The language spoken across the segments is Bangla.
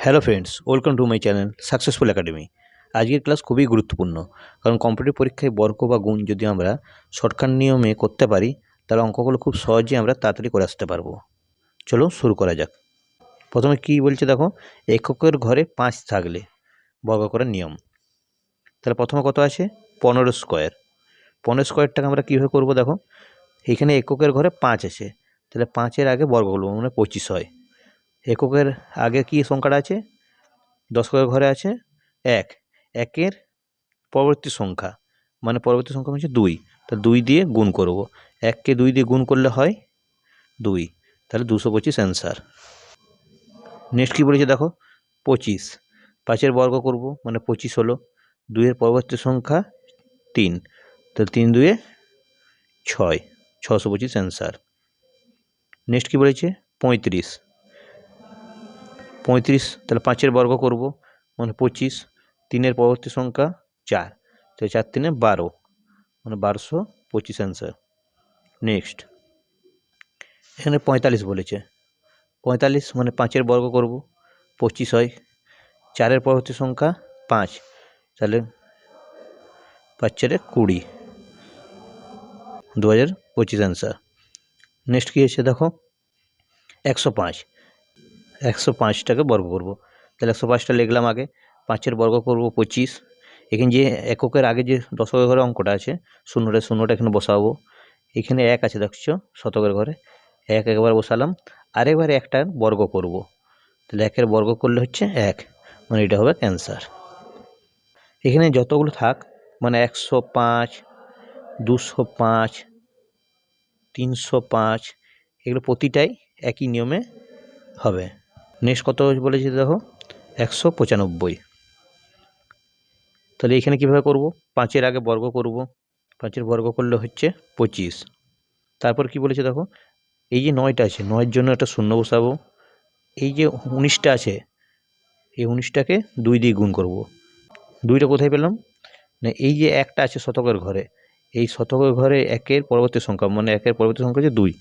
Hello friends welcome to my channel successful academy আজকের ক্লাস খুবই গুরুত্বপূর্ণ, কারণ কম্পিটিভ পরীক্ষায় বর্গ বা গুণ যদি আমরা শর্টকাট নিয়মে করতে পারি, তাহলে অঙ্কগুলো খুব সহজেই আমরা তাড়াতাড়ি করে আসতে পারব। চলো শুরু করা যাক। প্রথমে কী বলছে দেখো, এককের ঘরে পাঁচ থাকলে, বর্গ করার নিয়ম। তাহলে প্রথমে কত আছে? পনেরো স্কোয়ার পনেরো স্কোয়ারটাকে আমরা কীভাবে করব দেখো? এখানে এককের ঘরে পাঁচ আছে, তাহলে পাঁচের আগে বর্গ করব মানে পঁচিশ হয়। এককের আগে কি সংখ্যাটা আছে? দশকের ঘরে আছে এক। একের পরবর্তী সংখ্যা। মানে পরবর্তী সংখ্যা হচ্ছে দুই। তা দুই দিয়ে গুণ করব। এককে দুই দিয়ে গুণ করলে হয় দুই। তাহলে দুশো পঁচিশ অ্যান্সার নেক্সট কী বলেছে দেখো? পঁচিশ। পাঁচের বর্গ করব মানে পঁচিশ হলো। দুইয়ের পরবর্তী সংখ্যা তিন। তাহলে তিন দুয়ে ছয়। ছশো পঁচিশ অ্যান্সার নেক্সট কী বলেছে? পঁয়ত্রিশ। পঁয়ত্রিশ, তাহলে পাঁচের বর্গ করব মানে পঁচিশ, তিনের পরবর্তী সংখ্যা চার তো চার তিনে বারো মানে বারোশো পঁচিশ অ্যান্সার নেক্সট এখানে পঁয়তাল্লিশ বলেছে। পঁয়তাল্লিশ মানে পাঁচের বর্গ করব, পঁচিশ হয়, চারের পরবর্তী সংখ্যা পাঁচ, তাহলে পাঁচ চারে কুড়ি দু হাজার পঁচিশ অ্যান্সার নেক্সট কী হচ্ছে দেখো? একশো পাঁচ। একশো পাঁচটাকে বর্গ করব। তাহলে একশো পাঁচটা লিখলাম আগে, পাঁচের বর্গ করব পঁচিশ। এখানে যে এককের আগে যে দশকের ঘরে অঙ্কটা আছে, শূন্যটা শূন্যটা এখানে বসাবো। এখানে এক আছে দেখছ, শতকের ঘরে। এক একবার বসালাম, আরেকবার একটার বর্গ করব। তাহলে একের বর্গ করলে হচ্ছে এক মানে এটা হবে ক্যান্সার। এখানে যতগুলো থাক মানে একশো পাঁচ, দুশো পাঁচ, তিনশো পাঁচ, এগুলো প্রতিটাই একই নিয়মে হবে। নেক্সট কত বলেছি দেখো? একশো পঁচানব্বই। তাহলে এখানে কীভাবে করব? পাঁচের আগে বর্গ করব। পাঁচের বর্গ করলে হচ্ছে পঁচিশ। তারপর কি বলেছে দেখো? এই যে নয়টা আছে, নয়ের জন্য একটা শূন্য বসাবো। এই যে উনিশটা আছে, এই উনিশটাকে দুই দিয়ে গুণ করব। দুইটা কোথায় পেলাম? না, এই যে একটা আছে শতকের ঘরে, এই শতকের ঘরে একের পরবর্তী সংখ্যা মানে একের পরবর্তী সংখ্যা হচ্ছে দুই।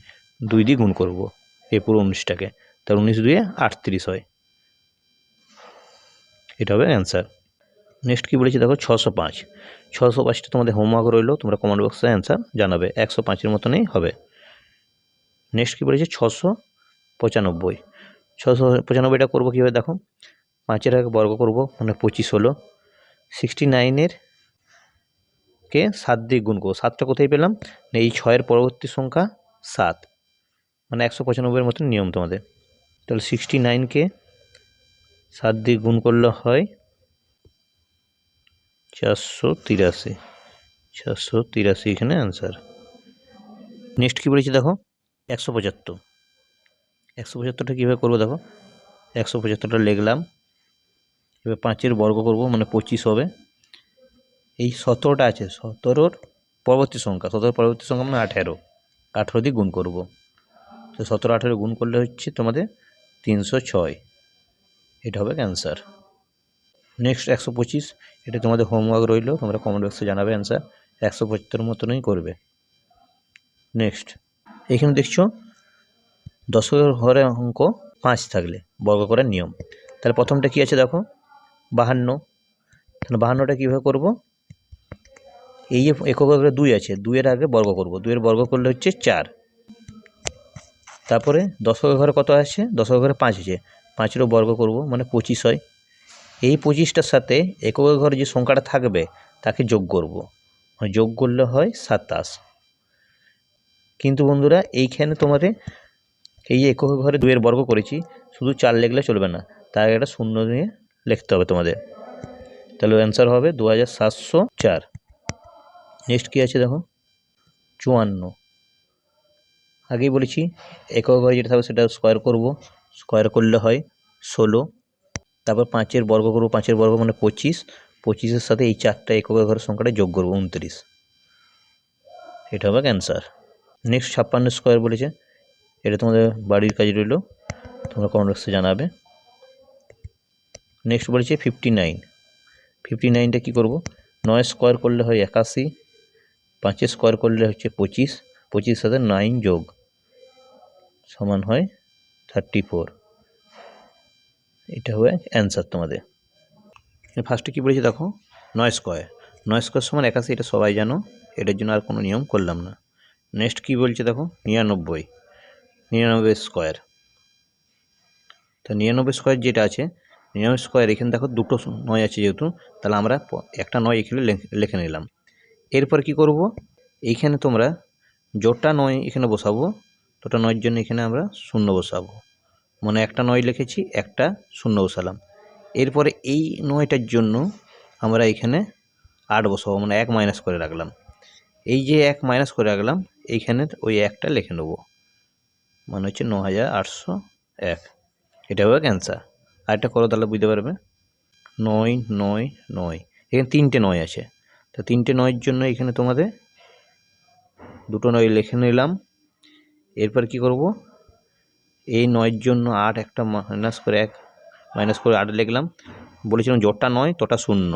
দুই দিয়ে গুণ করব এই পুরো উনিশটাকে। তার উনিশ দুয়ে আটত্রিশ হয়। এটা হবে অ্যান্সার নেক্সট কী বলেছি দেখো? ছশো পাঁচ। ছশো পাঁচটা তোমাদের হোমওয়ার্ক রইল, তোমরা কমেন্ট বক্সে অ্যান্সার জানাবে। একশো পাঁচের মতনই হবে। নেক্সট কী বলেছে? ছশো পঁচানব্বই। ছশো পঁচানব্বইটা করব কীভাবে দেখো? পাঁচের আগে বর্গ করব মানে পঁচিশ হলো। সিক্সটি নাইনের কে? সাত দিয়ে গুণ করব। সাতটা কোথায় পেলাম? এই ছয়ের পরবর্তী সংখ্যা সাত। মানে একশো পঁচানব্বইয়ের মতন নিয়ম তোমাদের। তাহলে সিক্সটি নাইনকে সাত দিয়ে গুণ করলে হয় চারশো তিরাশি। চারশো তিরাশি এখানে অ্যান্সার নেক্সট কী বলেছি দেখো? একশো পঁচাত্তর। একশো পঁচাত্তরটা কীভাবে করব দেখো? একশো পঁচাত্তরটা লিখলাম। এবার পাঁচের বর্গ করব মানে পঁচিশ হবে। এই সতেরোটা আছে, সতেরোর পরবর্তী সংখ্যা। সতেরোর পরবর্তী সংখ্যা মানে আঠেরো। আঠেরো দিয়ে গুণ করব। তো সতেরো আঠেরো গুণ করলে হচ্ছে তোমাদের তিনশো ছয়। এটা হবে ক্যান্সার নেক্সট একশো পঁচিশ, এটা তোমাদের হোমওয়ার্ক রইল, তোমরা কমেন্ট বক্সে জানাবে অ্যান্সার একশো পঁচাত্তর মতনই করবে। নেক্সট এখানে দেখছ, দশকের ঘরে অঙ্ক পাঁচ থাকলে, বর্গ করার নিয়ম। তাহলে প্রথমটা কী আছে দেখো? বাহান্ন। তাহলে বাহান্নটা কীভাবে করব? এই যে একক দুই আছে, দুইয়ের আগে বর্গ করব। দুইয়ের বর্গ করলে হচ্ছে চার। তারপরে দশকের ঘরে কত আছে দশকের ঘরে পাঁচ আছে পাঁচেরও বর্গ করব মানে পঁচিশ হয়। এই পঁচিশটার সাথে এককের ঘরে যে সংখ্যাটা থাকবে, তাকে যোগ করব। মানে যোগ করলে হয় সাতাশ। কিন্তু বন্ধুরা, এইখানে তোমাদের এই একক ঘরে দুইয়ের বর্গ করেছি, শুধু চার লিখলে চলবে না। তার একটা শূন্য দিয়ে লিখতে হবে তোমাদের। তাহলে অ্যান্সার হবে দু হাজার সাতশো চার। নেক্সট কী আছে দেখো? চুয়ান্ন। আগেই বলেছি, একক ঘরে যেটা থাকবে সেটা স্কোয়ার করব। স্কোয়ার করলে হয় ষোলো, তারপর পাঁচের বর্গ করব, পাঁচের বর্গ মানে পঁচিশ, পঁচিশের সাথে এই চারটা একক ঘরের সংখ্যাটা যোগ করব উনত্রিশ। এটা হবে ক্যান্সার নেক্সট ছাপ্পান্ন স্কোয়ার বলেছে, এটা তোমাদের বাড়ির কাজ রইল, তোমরা কমেন্ট বক্সে জানাবে। নেক্সট বলেছে ফিফটি নাইন ফিফটি নাইনটা কী করব? নয় স্কোয়ার করলে হয় একাশি পাঁচের স্কোয়ার করলে হচ্ছে পঁচিশ পঁচিশ সাথে নাইন যোগ। সমান হয় থার্টি ফোর এটা হবে অ্যান্সার তোমাদের। ফার্স্টে কী বলেছি দেখো? নয় স্কোয়ার নয় স্কোয়ার সমান একাশি, এটা সবাই জানো। এটার জন্য আর কোনো নিয়ম করলাম না। নেক্সট কী বলছে দেখো? নিরানব্বই। নিরানব্বই স্কোয়ার তো নিরানব্বই স্কোয়ার যেটা আছে, নিরানব্বই স্কোয়ার এখানে দেখো দুটো নয় আছে যেহেতু, তাহলে আমরা একটা নয় এখানে লেখ- নিলাম। এরপর কি করব? এইখানে তোমরা জোটা নয় এখানে বসাবো। তোটা নয়ের জন্য এখানে আমরা শূন্য বসাবো। মানে একটা নয় লিখেছি, একটা শূন্য বসালাম। এরপরে এই নয়টার জন্য আমরা এখানে আট বসাবো মানে এক মাইনাস করে রাখলাম। এই যে এক মাইনাস করে রাখলাম, এইখানে ওই একটা লিখে নেব। মানে হচ্ছে ন হাজার আটশো এক। এটা হবে ক্যান্সার আরেকটা করো তাহলে বুঝতে পারবে। নয় নয় নয়। এখানে তিনটে নয় আছে। তো তিনটে নয়ের জন্য এখানে তোমাদের দুটো নয় লিখে নিলাম। এরপর কি করব? এই নয়ের জন্য আট একটা মাইনাস করে এক মাইনাস করে আট লিখলাম। বলেছিলাম জোটটা নয় তোটা শূন্য।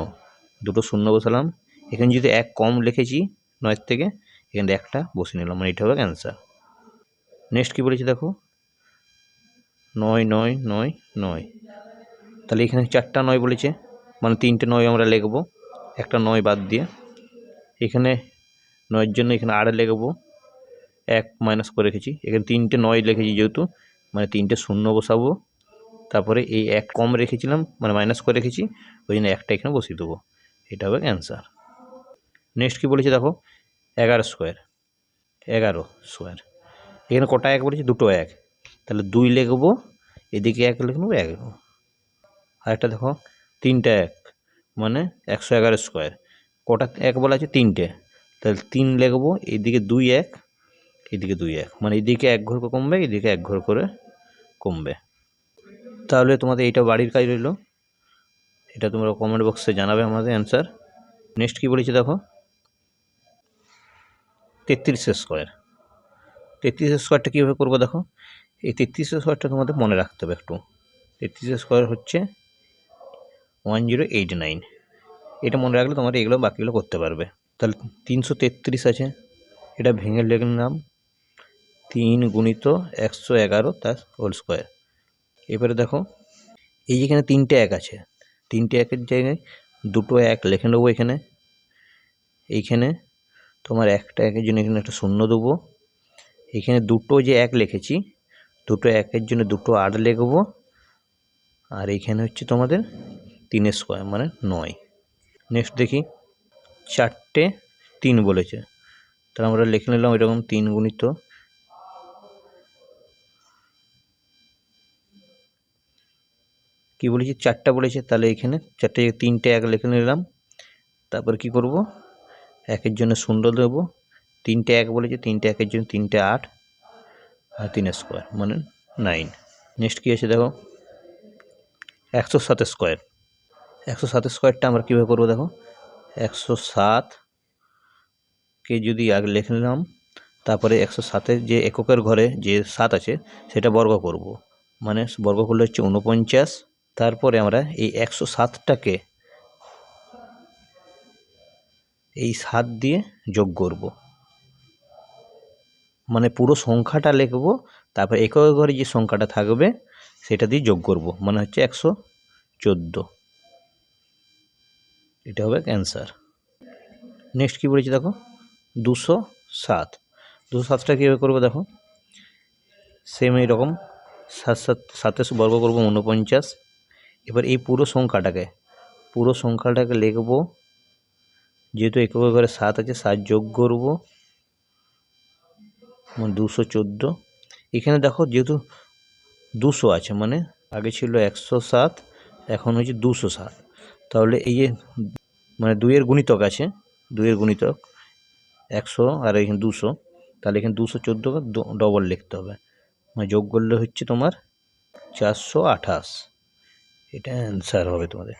দুটো শূন্য বসালাম। এখানে যদি এক কম লিখেছি নয়ের থেকে, এখানে একটা বসে নিলাম। মানে এটা হবে ক্যান্সার নেক্সট কী বলেছি দেখো? নয় নয় নয় নয়। তাহলে এখানে চারটা নয় বলেছে। মানে তিনটে নয় আমরা লিখব। একটা নয় বাদ দিয়ে। এখানে নয়ের জন্য এখানে আট লিখব। এক মাইনাস করে রেখেছি। এখানে তিনটে নয় লিখেছি যেহেতু মানে তিনটে শূন্য বসাবো। তারপরে এই এক কম রেখেছিলাম মানে মাইনাস করে রেখেছি, ওই জন্য একটা এখানে বসিয়ে দেবো। এটা হবে অ্যান্সার নেক্সট কী বলেছে দেখো? এগারো স্কোয়ার এগারো স্কোয়ার এখানে কটা এক বলেছে? দুটো এক। তাহলে দুই লিখব, এদিকে এক লিখে নেব, এক লিখব। আরেকটা দেখো, তিনটে এক মানে একশো এগারো স্কোয়ার কটা এক বলা আছে? তিনটে। তাহলে তিন লিখব, এদিকে দুই এক এদিকে দুই এক। মানে এদিকে এক ঘর কমবে, এদিকে এক ঘর করে কমবে। তাহলে তোমাদের এইটা বাড়ির কাজ রইল। এটা তোমরা কমেন্ট বক্সে জানাবে আমাদের অ্যান্সার নেক্সট কী বলেছে দেখো? তেত্রিশ স্কোয়ার তেত্রিশ স্কোয়ারটা কীভাবে করব দেখো? এই তেত্রিশ স্কোয়ারটা তোমাদের মনে রাখতে হবে একটু। তেত্রিশ স্কোয়ার হচ্ছে ওয়ান জিরো এইট নাইন এটা মনে রাখলে তোমরা এগুলো বাকিগুলো করতে পারবে। তাহলে তিনশো তেত্রিশ আছে। এটা ভেঙে লিখলাম তিন গুণিত একশো এগারো, তার হোল স্কোয়ার এবারে দেখো, এই যেখানে তিনটে এক আছে, তিনটে একের জায়গায় দুটো এক লিখে নেব এখানে। এইখানে তোমার একটা একের জন্য এখানে একটা শূন্য দেবো। এখানে দুটো যে এক লিখেছি, দুটো একের জন্য দুটো আট লিখব। আর এইখানে হচ্ছে তোমাদের তিনের স্কোয়ার মানে নয়। নেক্সট দেখি, চারটে তিন বলেছে। তাহলে আমরা লিখে নিলাম এরকম তিন গুণিত কি বলেছি? চারটা বলেছে, তাহলে এখানে চারটে তিনটে এক লিখে নিলাম। তারপর কি করব? একের জন্য শূন্য দেবো। তিনটে এক বলেছে, তিনটে একের জন্য তিনটে আট আর তিন স্কোয়ার মানে নাইন। নেক্সট কী আছে দেখো? একশো সাত স্কোয়ার। একশো সাত স্কোয়ারটা আমরা কীভাবে করব দেখো? একশো সাতকে যদি আগে লিখে নিলাম, তারপরে একশো সাতের যে এককের ঘরে যে সাত আছে, সেটা বর্গ করব। মানে বর্গ করলে হচ্ছে উনপঞ্চাশ তারপরে আমরা এই একশো সাতটাকে এই সাত দিয়ে যোগ করব। মানে পুরো সংখ্যাটা লিখব, তারপর একক ঘরে যে সংখ্যাটা থাকবে, সেটা দিয়ে যোগ করব। মানে হচ্ছে একশো চোদ্দ। এটা হবে ক্যান্সার নেক্সট কী বলেছি দেখো? দুশো সাত। দুশো সাতটা কীভাবে করব দেখো? সেম এইরকম, সাত সাত সাতাশ বর্গ করব উনপঞ্চাশ এবার এই পুরো সংখ্যাটাকে পুরো সংখ্যাটাকে লিখব। যেহেতু একক ঘরে সাত আছে, সাত যোগ করব। মানে দুশো চোদ্দ। এখানে দেখো যেহেতু দুশো আছে মানে আগে ছিল একশো সাত, এখন হচ্ছে দুশো সাত। তাহলে এই যে মানে দুইয়ের গুণিতক আছে, দুইয়ের গুণিতক একশো আর এখানে দুশো। তাহলে এখানে দুশো চোদ্দোকে ডবল লিখতে হবে। মানে যোগ করলে হচ্ছে তোমার চারশো আঠাশ। এটা অ্যান্সার হবে তোমাদের।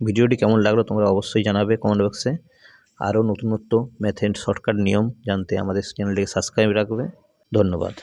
ভিডিওটি কেমন লাগল তোমরা অবশ্যই জানাবে কমেন্ট বক্সে আরও নতুনত্ব মেথেড শর্টকাট নিয়ম জানতে আমাদের চ্যানেলটিকে সাবস্ক্রাইব রাখবে। ধন্যবাদ।